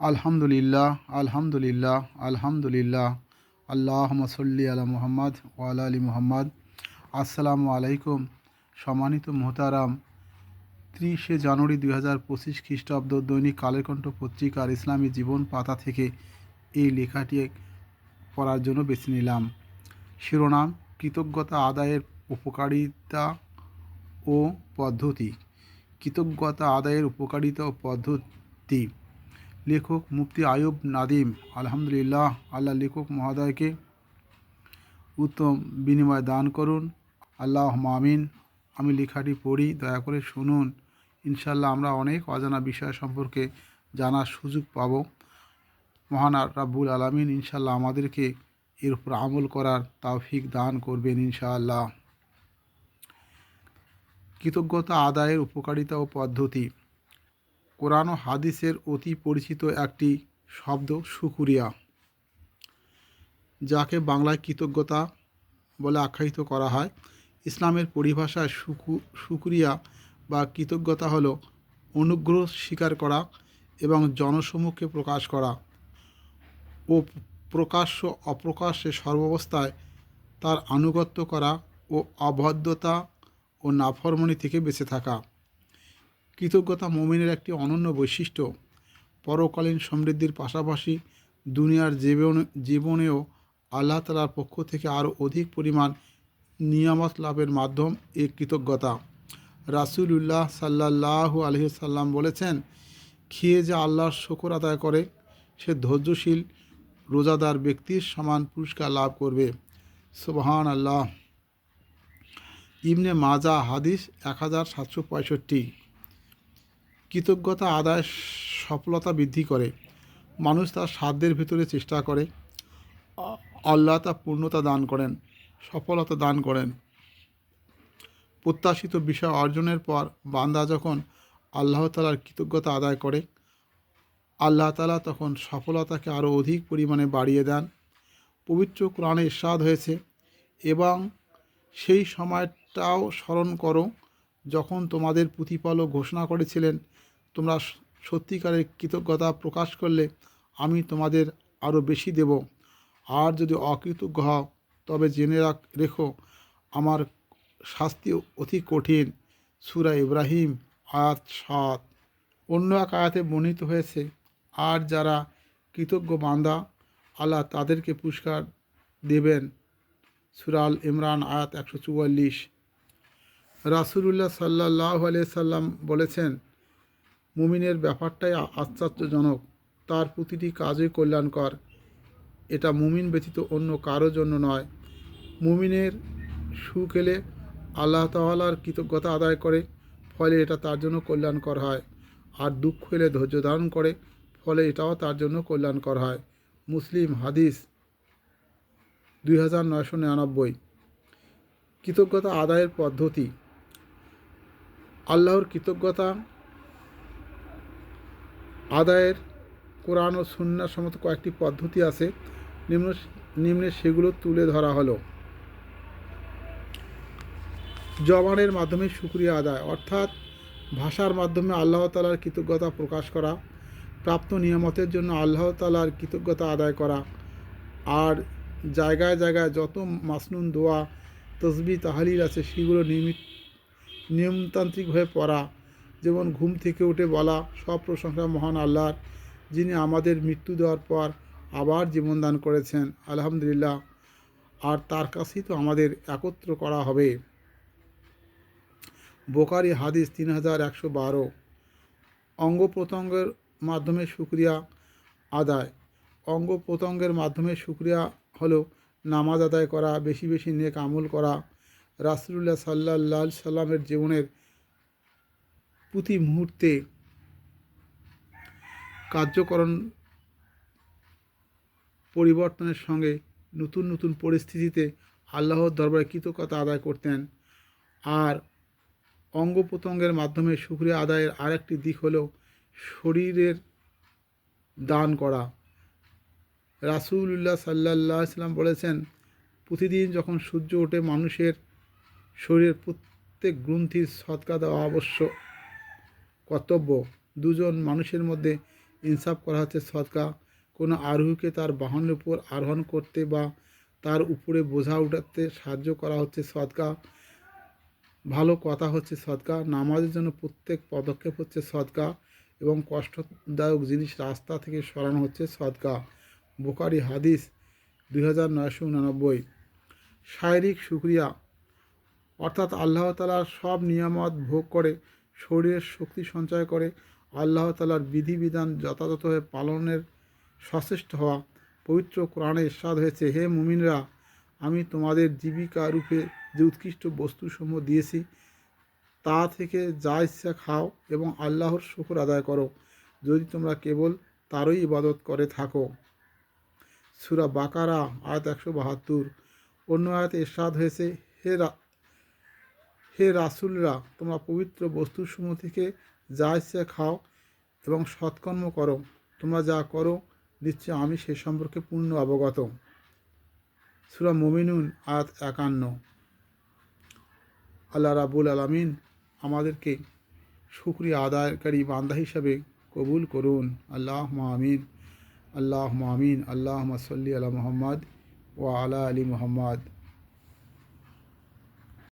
আলহামদুলিল্লাহ আলহামদুলিল্লাহ আলহামদুলিল্লাহ। আল্লাহ মসল্লি আলা মুহাম্মদ ওয়ালা আলী মুহাম্মদ। আসসালামু আলাইকুম, সম্মানিত মোহতারাম। ত্রিশে জানুয়ারি দুই হাজার পঁচিশ খ্রিস্টাব্দ দৈনিক কালের কণ্ঠ পত্রিকার ইসলামী জীবন পাতা থেকে এই লেখাটি পড়ার জন্য বেছে নিলাম। শিরোনাম, কৃতজ্ঞতা আদায়ের উপকারিতা ও পদ্ধতি। কৃতজ্ঞতা আদায়ের উপকারিতা ও পদ্ধতি। লেখক মুফতি আয়ুব নাদিম, আলহামদুলিল্লাহ, আল্লাহ লেখক মহোদয়কে উত্তম বিনিময় দান করুন। আল্লাহ মামিন আমি লেখাটি পড়ি, দয়া করে শুনুন। ইনশাল্লাহ আমরা অনেক অজানা বিষয় সম্পর্কে জানার সুযোগ পাব। মহান রাব্বুল আলমিন ইনশাল্লাহ আমাদেরকে এর উপর আমল করার তৌফিক দান করবেন ইনশাআল্লাহ। কৃতজ্ঞতা আদায়ের উপকারিতা ও পদ্ধতি। কোরআন হাদিসের অতি পরিচিত একটি শব্দ সুকুরিয়া, যাকে বাংলায় কৃতজ্ঞতা বলে আখ্যায়িত করা হয়। ইসলামের পরিভাষায় সুকু, সুকুরিয়া বা কৃতজ্ঞতা হলো অনুগ্রহ স্বীকার করা এবং জনসমূহকে প্রকাশ করা ও প্রকাশ্য অপ্রকাশ্যে সর্বাবস্থায় তার আনুগত্য করা ও অবাধ্যতা ও নাফরমণি থেকে বেঁচে থাকা। কৃতজ্ঞতা মমিনের একটি অনন্য বৈশিষ্ট্য, পরকালীন সমৃদ্ধির পাশাপাশি দুনিয়ার জীবন জীবনেও আল্লাহ তালার পক্ষ থেকে আরও অধিক পরিমাণ নিয়ামত লাভের মাধ্যম এ কৃতজ্ঞতা। রাসুলুল্লাহ সাল্লাহ আলহিসাল্লাম বলেছেন, খেয়ে যে আল্লাহর শকর আদায় করে, সে ধৈর্যশীল, রোজাদার ব্যক্তির সমান পুরস্কার লাভ করবে। সুবহান আল্লাহ ইবনে মাজা হাদিস এক হাজার সাতশো পঁয়ষট্টি। কৃতজ্ঞতা আদায় সফলতা বৃদ্ধি করে। মানুষ তার সাধ্যের ভিতরে চেষ্টা করে। আল্লাহ তা পূর্ণতা দান করেন, সফলতা দান করেন। প্রত্যাশিত বিষয় অর্জনের পর বান্দা যখন আল্লাহ তালার কৃতজ্ঞতা আদায় করে, আল্লাহ তালা তখন সফলতাকে আরও অধিক পরিমাণে বাড়িয়ে দেন। পবিত্র কোরআনে ইস্বাদ হয়েছে, এবং সেই সময়টাও স্মরণ করো যখন তোমাদের প্রতিপালক ঘোষণা করেছিলেন, তোমরা সত্যিকারের কৃতজ্ঞতা প্রকাশ করলে আমি তোমাদের আরও বেশি দেব। আর যদি অকৃতজ্ঞ হও, তবে জেনে রাখ, রেখো, আমার শাস্তি অতি কঠিন। সুরা ইব্রাহিম, আয়াত সাত। অন্য এক আয়াতে বর্ণিত হয়েছে, আর যারা কৃতজ্ঞ বান্দা, আল্লাহ তাদেরকে পুরস্কার দেবেন। সুরাল ইমরান, আয়াত একশো চুয়াল্লিশ। রাসুলুল্লাহ সাল্লাহ সাল্লাম বলেছেন, মুমিনের ব্যাপারটাই আশ্চর্যজনক। তার প্রতিটি কাজই কল্যাণকর। এটা মুমিন ব্যতীত অন্য কারও জন্য নয়। মুমিনের সুখ এলে আল্লাহ তালার কৃতজ্ঞতা আদায় করে, ফলে এটা তার জন্য কল্যাণকর হয়। আর দুঃখ এলে ধৈর্য ধারণ করে, ফলে এটাও তার জন্য কল্যাণকর হয়। মুসলিম হাদিস দুই হাজার নয়শো নিরানব্বই। কৃতজ্ঞতা আদায়ের পদ্ধতি। আল্লাহর কৃতজ্ঞতা, আদায়ের কোরআন ও সুন্নার সমত কয়েকটি পদ্ধতি আছে। নিম্ন নিম্নে সেগুলো তুলে ধরা হলো। জবানের মাধ্যমে সুক্রিয়া আদায়, অর্থাৎ ভাষার মাধ্যমে আল্লাহ তালার কৃতজ্ঞতা প্রকাশ করা, প্রাপ্ত নিয়ামতের জন্য আল্লাহ তালার কৃতজ্ঞতা আদায় করা, আর জায়গায় জায়গায় যত মাসনুন দোয়া, তসবি, তাহালিল আছে, সেগুলো নিয়মিত নিয়মতান্ত্রিকভাবে পড়া, যেমন ঘুম থেকে উঠে বলা, সব প্রশংসা মহান আল্লাহর, যিনি আমাদের মৃত্যু দেওয়ার পর আবার জীবনদান করেছেন, আলহামদুলিল্লাহ। আর তার কাছেই তো আমাদের একত্র করা হবে। বোকারি হাদিস তিন হাজার একশো বারো। অঙ্গ প্রত্যঙ্গের মাধ্যমে সুক্রিয়া আদায়। অঙ্গ প্রত্যঙ্গের মাধ্যমে সুক্রিয়া হলো নামাজ আদায় করা, বেশি বেশি নেক আমল করা রাসুল্লাহ সাল্লাহ সাল্লামের জীবনের প্রতি মুহূর্তে কার্যকরণ পরিবর্তনের সঙ্গে নতুন নতুন পরিস্থিতিতে আল্লাহর দরবারে কৃতজ্ঞতা আদায় করতেন। আর অঙ্গ প্রত্যঙ্গের মাধ্যমে সুক্রিয়া আদায়ের আরেকটি দিক হলো শরীরের দান করা। রাসুল্লাহ সাল্লাহ ইসলাম বলেছেন, প্রতিদিন যখন সূর্য ওঠে, মানুষের শরীরের প্রত্যেক গ্রন্থির সৎকা দেওয়া অবশ্য কর্তব্য। দুজন মানুষের মধ্যে ইনসাফ করা হচ্ছে সৎকা কোনো আরোহীকে তার বাহনের উপর আরোহণ করতে বা তার উপরে বোঝা উঠাতে সাহায্য করা হচ্ছে সৎকা ভালো কথা হচ্ছে সৎকা নামাজের জন্য প্রত্যেক পদক্ষেপ হচ্ছে সৎকা এবং কষ্টদায়ক জিনিস রাস্তা থেকে সরানো হচ্ছে সৎকা বোকারি হাদিস দুই হাজার নয়শো উনানব্বই। শারীরিক সুক্রিয়া অর্থাৎ আল্লাহ তালার সব নিয়ামত ভোগ করে, শরীরের শক্তি সঞ্চয় করে, আল্লাহ তালার বিধিবিধান যথাযথভাবে পালনের সচেষ্ট হওয়া পবিত্র কোরআনে ইরশাদ হয়েছে। হে মুমিনরা, আমি তোমাদের জীবিকা রূপে যে উৎকৃষ্ট বস্তুসমূহ দিয়েছি, তা থেকে যা ইচ্ছা খাও এবং আল্লাহর শুকর আদায় করো। যদি তোমরা কেবল তারই ইবাদত করে থাকো। সুরা বাকারা, আয়াত একশো বাহাত্তর। অন্য আয়াতে ইরশাদ হয়েছে, হে হে রাসুলরা, তোমরা পবিত্র বস্তুসমূহ থেকে যা ইচ্ছা খাও এবং সৎকর্ম করো। তোমরা যা করো, নিশ্চয় আমি সে সম্পর্কে পূর্ণ অবগত। সুরা মমিনুন, আয়াত একান্ন। আল্লাহ রাবুল আলমিন আমাদেরকে শুক্রিয়া আদায়কারী বান্দা হিসাবে কবুল করুন। আল্লাহ আমিন আল্লাহ মামিন আল্লাহ মাসল্লি আলা মোহাম্মদ ও আলা আলী মোহাম্মদ।